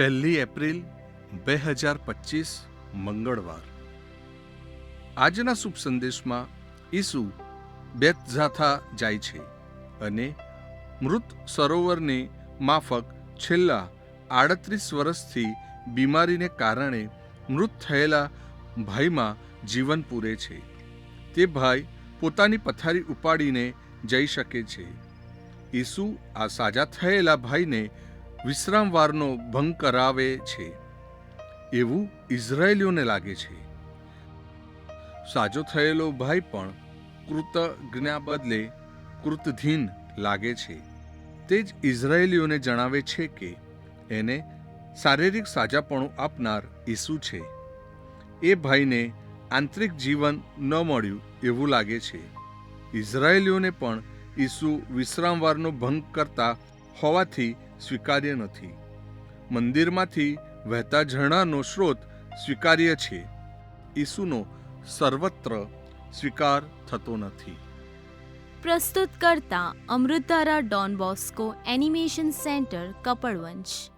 પહેલી એપ્રિલ બે હજાર પચીસ, મંગળવાર. આજના શુભ સંદેશમાં ઈસુ બેતઝાથા જાય છે અને મૃત સરોવરની માફક છેલ્લા આડત્રીસ વર્ષથી બીમારીને કારણે મૃત થયેલા ભાઈમાં જીવન પૂરે છે. તે ભાઈ પોતાની પથારી ઉપાડીને જઈ શકે છે. ઈસુ આ સાજા થયેલા ભાઈને વિશ્રામવારનો ભંગ કરાવે છે. એવું ઇઝરાયેલીઓને લાગે છે. સાજો થયેલો ભાઈ પણ કૃતજ્ઞા બદલે કૃતધીન લાગે છે. તે જ ઇઝરાયેલીઓને જણાવે છે કે એને શારીરિક સાજાપણું આપનાર ઈસુ છે. એ ભાઈને આંતરિક જીવન ન મળ્યું એવું લાગે છે. ઇઝરાયેલીઓને પણ ઈસુ વિશ્રામવારનો ભંગ કરતા હોવાથી સ્વીકાર્ય નથી. મંદિરમાંથી વહેતા ઝરણાનો સ્ત્રોત સ્વીકાર્ય છે. ઈસુનો સર્વત્ર સ્વીકાર થતો નથી. પ્રસ્તુત કરતા Amritdhara Don Bosco animation centre, Kapadvanj.